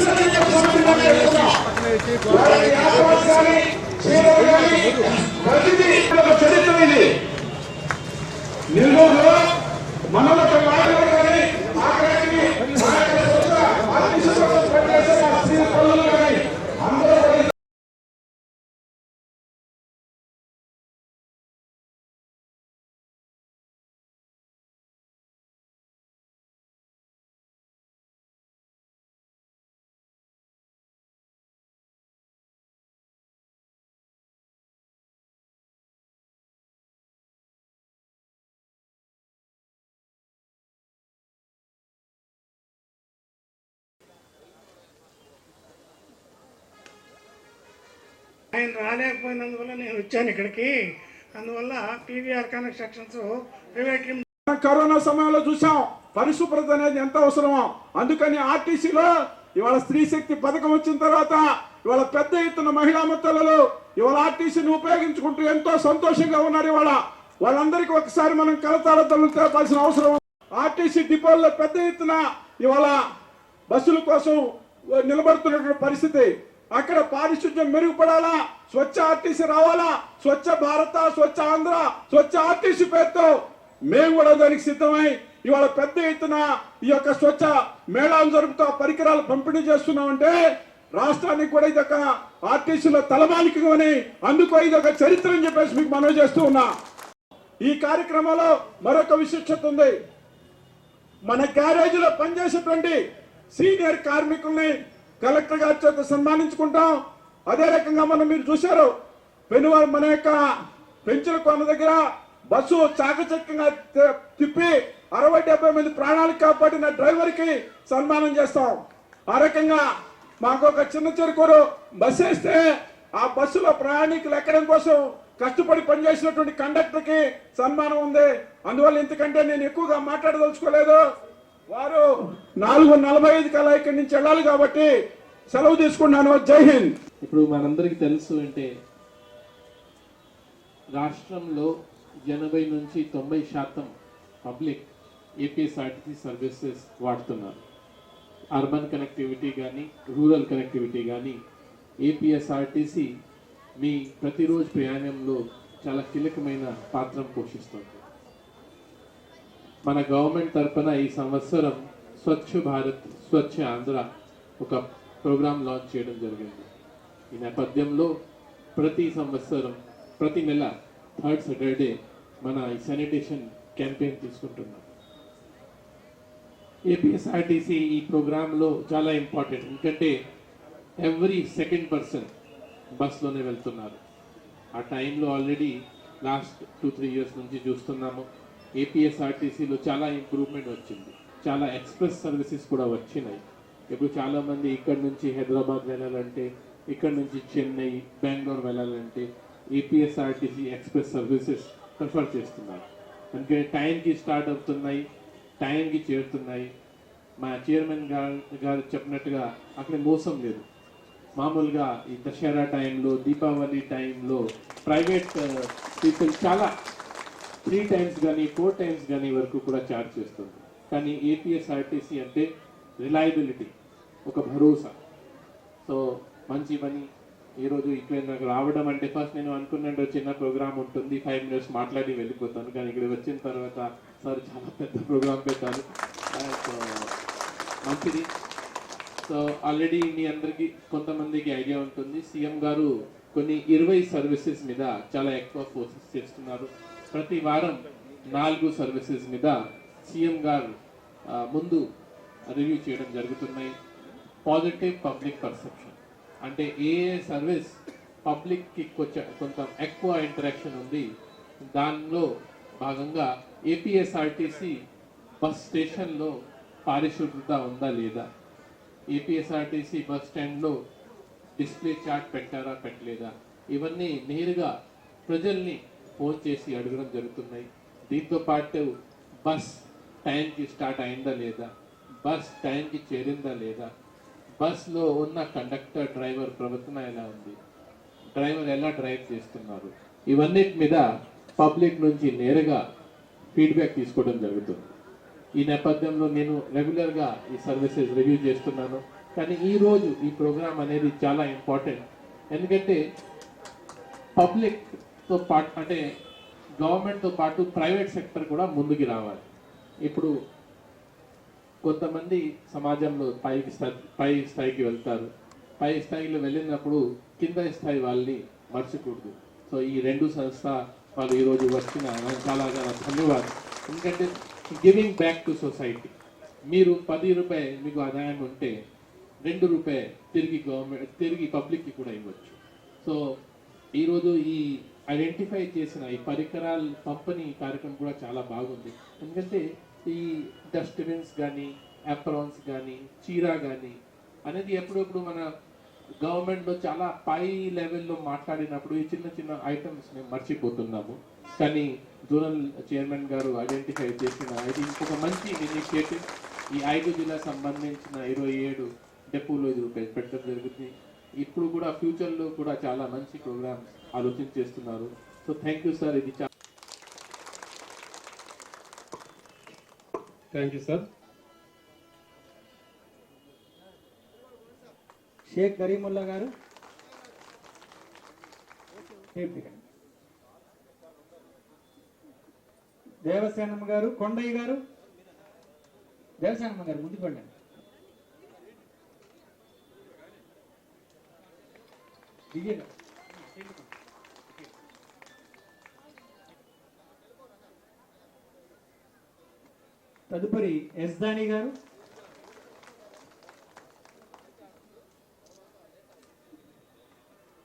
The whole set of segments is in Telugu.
చరిత్ర ఇది నెల్లూరులో మనోళ్ళ నాయకులు కానీ ఆఖరికి నాయకుల సొంత ఆర్టీసీ కోసం పనిచేసే ఆ స్త్రీ పనులు కానీ అందరూ కూడా ఆయన రాలేకపోయినందువల్ల నేను వచ్చాను ఇక్కడికి. అందువల్ల పీవీఆర్ కన్స్ట్రక్షన్స్ ప్రైవేట్ కరోనా సమయంలో చూసాం పరిశుభ్రత అనేది ఎంత అవసరమో. అందుకని ఆర్టీసీలో ఇవాళ స్త్రీ శక్తి పథకం వచ్చిన తర్వాత ఇవాళ పెద్ద ఎత్తున మహిళా మద్దతులు ఇవాళ ఆర్టీసీని ఉపయోగించుకుంటూ ఎంతో సంతోషంగా ఉన్నారు ఇవాళ. వాళ్ళందరికీ ఒకసారి మనం కలతాళతలు తెలపాల్సిన అవసరం ఆర్టీసీ డిపోల్లో పెద్ద ఎత్తున ఇవాళ బస్సుల కోసం నిలబడుతున్నటువంటి పరిస్థితి. అక్కడ పారిశుద్ధ్యం మెరుగుపడాలా? స్వచ్ఛ ఆర్టీసీ రావాలా? స్వచ్ఛ భారత స్వచ్ఛ ఆంధ్ర స్వచ్ఛ ఆర్టీసీ పేరుతో మేము కూడా దానికి సిద్ధమై ఇవాళ పెద్ద ఎత్తున ఈ యొక్క స్వచ్ఛ మేళాలు జరుపుతూ పరికరాలు పంపిణీ చేస్తున్నామంటే రాష్ట్రానికి కూడా ఇదొక ఆర్టీసీలో తలమానికమని అందుకో ఇదొక చరిత్ర అని చెప్పేసి మీకు మనవి చేస్తూ ఉన్నా. ఈ కార్యక్రమంలో మరొక విశిష్టత ఉంది. మన గ్యారేజీలో పనిచేసేటువంటి సీనియర్ కార్మికుల్ని కలెక్టర్ గారి చేత సన్మానించుకుంటాం. అదే రకంగా మనం మీరు చూశారు పెనువారు మన యొక్క పెంచిన కొన దగ్గర బస్సు చాకచక్యంగా తిప్పి అరవై డెబ్బై మంది ప్రాణాలు కాపాడిన డ్రైవర్కి సన్మానం చేస్తాం. ఆ రకంగా మాకు ఒక చిన్న చెరుకూరు బస్సు వేస్తే ఆ బస్సులో ప్రయాణికులు ఎక్కడం కోసం కష్టపడి పనిచేసినటువంటి కండక్టర్కి సన్మానం ఉంది. అందువల్ల ఎందుకంటే నేను ఎక్కువగా మాట్లాడదలుచుకోలేదు. వారు నాలుగు నలభై ఐదు కల్లా ఇక్కడి నుంచి వెళ్ళాలి కాబట్టి సెలవు తీసుకున్నాను. జై హింద్. ఇప్పుడు మనందరికీ తెలుసు అంటే రాష్ట్రంలో ఎనభై నుంచి తొంభై శాతం పబ్లిక్ ఏపీఎస్ఆర్టీసీ సర్వీసెస్ వాడుతున్నారు. అర్బన్ కనెక్టివిటీ కానీ రూరల్ కనెక్టివిటీ కానీ ఏపీఎస్ఆర్టీసీ మీ ప్రతిరోజు ప్రయాణంలో చాలా కీలకమైన పాత్ర పోషిస్తుంది. మన గవర్నమెంట్ తరపున ఈ సంవత్సరం స్వచ్ఛ భారత్ స్వచ్ఛ ఆంధ్ర ఒక ప్రోగ్రాం లాంచ్ చేయడం జరిగింది. ఈ నేపథ్యంలో ప్రతి సంవత్సరం ప్రతి నెల థర్డ్ సాటర్డే మన ఈ శానిటేషన్ క్యాంపెయిన్ తీసుకుంటున్నాం. ఏపీఎస్ఆర్టీసీ ఈ ప్రోగ్రాంలో చాలా ఇంపార్టెంట్ ఎందుకంటే ఎవ్రీ సెకండ్ పర్సన్ బస్లోనే వెళ్తున్నారు. ఆ టైంలో already last two three years నుంచి చూస్తున్నాము. ఏపీఎస్ఆర్టీసీలో చాలా ఇంప్రూవ్మెంట్ వచ్చింది. చాలా ఎక్స్ప్రెస్ సర్వీసెస్ కూడా వచ్చినాయి. ఇప్పుడు చాలామంది ఇక్కడ నుంచి హైదరాబాద్ వెళ్ళాలంటే ఇక్కడ నుంచి చెన్నై బెంగళూరు వెళ్ళాలంటే ఏపీఎస్ఆర్టీసీ ఎక్స్ప్రెస్ సర్వీసెస్ ప్రిఫర్ చేస్తున్నారు. అందుకని టైంకి స్టార్ట్ అవుతున్నాయి టైంకి చేరుతున్నాయి. మా చైర్మన్ గారు గారు చెప్పినట్టుగా అక్కడ మోసం లేదు. మామూలుగా ఈ దసరా టైంలో దీపావళి టైంలో ప్రైవేట్ పీపుల్ చాలా త్రీ టైమ్స్ కానీ ఫోర్ టైమ్స్ కానీ వరకు కూడా ఛార్జ్ చేస్తుంది. కానీ ఏపీఎస్ఆర్టీసీ అంటే రిలయబిలిటీ ఒక భరోసా. సో మంచి పని. ఈరోజు ఇక్కడ నాకు రావడం అంటే ఫస్ట్ నేను అనుకున్నాను చిన్న ప్రోగ్రామ్ ఉంటుంది ఫైవ్ మినిట్స్ మాట్లాడి వెళ్ళిపోతాను. కానీ ఇక్కడ వచ్చిన తర్వాత సార్ చాలా పెద్ద ప్రోగ్రామ్ పెట్టారు. మంచిది. సో ఆల్రెడీ మీ అందరికీ కొంతమందికి ఐడియా ఉంటుంది. సీఎం గారు కొన్ని ఇరవై సర్వీసెస్ మీద చాలా ఎక్కువ ఫోర్సెస్ చేస్తున్నారు. ప్రతి వారం నాలుగు సర్వీసెస్ మీద సీఎం గారు ముందు రివ్యూ చేయడం జరుగుతున్నాయి. పాజిటివ్ పబ్లిక్ పర్సెప్షన్ అంటే ఏ సర్వీస్ పబ్లిక్కి కొంచెం కొంత ఎక్కువ ఇంటరాక్షన్ ఉంది దానిలో భాగంగా ఏపీఎస్ఆర్టీసీ బస్ స్టేషన్లో పారిశుభ్రత ఉందా లేదా? ఏపీఎస్ఆర్టీసీ బస్ స్టాండ్లో డిస్ప్లే చార్ట్ పెట్టారా పెట్టలేదా? ఇవన్నీ నేరుగా ప్రజల్ని ఫోన్ చేసి అడగడం జరుగుతున్నాయి. దీంతో పాటు బస్ టైంకి స్టార్ట్ అయిందా లేదా? బస్ టైంకి చేరిందా లేదా? బస్లో ఉన్న కండక్టర్ డ్రైవర్ ప్రవర్తన ఎలా ఉంది? డ్రైవర్ ఎలా డ్రైవ్ చేస్తున్నారు? ఇవన్నిటి మీద పబ్లిక్ నుంచి నేరుగా ఫీడ్బ్యాక్ తీసుకోవడం జరుగుతుంది. ఈ నేపథ్యంలో నేను రెగ్యులర్గా ఈ సర్వీసెస్ రివ్యూ చేస్తున్నాను. కానీ ఈరోజు ఈ ప్రోగ్రామ్ అనేది చాలా ఇంపార్టెంట్. ఎందుకంటే పబ్లిక్ తో పాటు అంటే గవర్నమెంట్తో పాటు ప్రైవేట్ సెక్టర్ కూడా ముందుకు రావాలి. ఇప్పుడు కొంతమంది సమాజంలో పైకి స్థాయి పై స్థాయికి వెళ్తారు. పై స్థాయిలో వెళ్ళినప్పుడు కింద స్థాయి వాళ్ళని మర్చికూడదు. సో ఈ రెండు సంస్థ వాళ్ళు ఈరోజు వచ్చిన చాలా చాలా ధన్యవాదాలు. ఎందుకంటే గివింగ్ బ్యాక్ టు సొసైటీ మీరు పది రూపాయలు మీకు ఆదాయం ఉంటే రెండు రూపాయలు తిరిగి గవర్నమెంట్ తిరిగి పబ్లిక్కి కూడా ఇవ్వచ్చు. సో ఈరోజు ఈ ఐడెంటిఫై చేసిన ఈ పరికరాలు పంపిణీ కార్యక్రమం కూడా చాలా బాగుంది. ఎందుకంటే ఈ డస్ట్బిన్స్ కానీ అప్రాన్స్ కానీ చీర కానీ అనేది ఎప్పుడప్పుడు మన గవర్నమెంట్లో చాలా పై లెవెల్లో మాట్లాడినప్పుడు ఈ చిన్న చిన్న ఐటమ్స్ మేము మర్చిపోతున్నాము. కానీ జోనల్ చైర్మన్ గారు ఐడెంటిఫై చేసిన ఇది ఇంకొక మంచి ఇనిషియేటివ్ ఈ ఐదు జిల్లా సంబంధించిన ఇరవై ఏడు డెపోలో ఇది పెట్టడం జరుగుతుంది ఇప్పుడు కూడా ఫ్యూచర్లో కూడా చాలా మంచి ప్రోగ్రామ్స్ ఆలోచన చేస్తున్నారు. సో థ్యాంక్ యూ సార్ ఇది చాలా thank you sir Shaik Kareemulla garu. Devasenamma garu Kondaiah గారు. దేవసేనమ్మ గారు ముందుకు వెళ్ళండి. దిగండి. తదుపరి ఎస్ దాని గారు.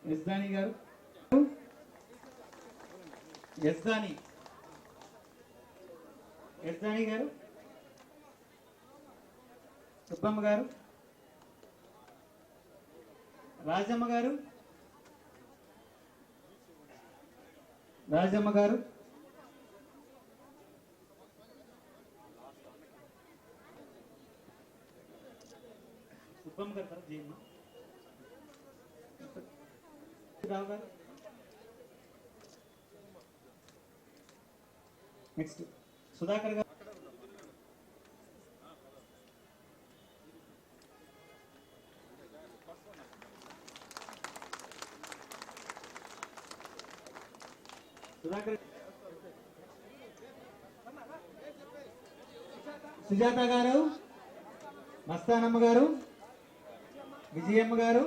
ఎస్ దాని గారు. ఎస్ దాని ఎస్ దాని గారు. సుబ్బమ్మ గారు. రాజమ్మ గారు. రాజమ్మ గారు. సుబ్బమ్మ గారు తర్వాత జయమ్మ రావు గారు నెక్స్ట్ సుధాకర్ గారు. సుధాకర్. సుజాత గారు. మస్తానమ్మ గారు. విజయమ్మ గారు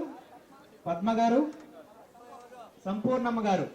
పద్మ గారు సంపూర్ణమ్మ గారు.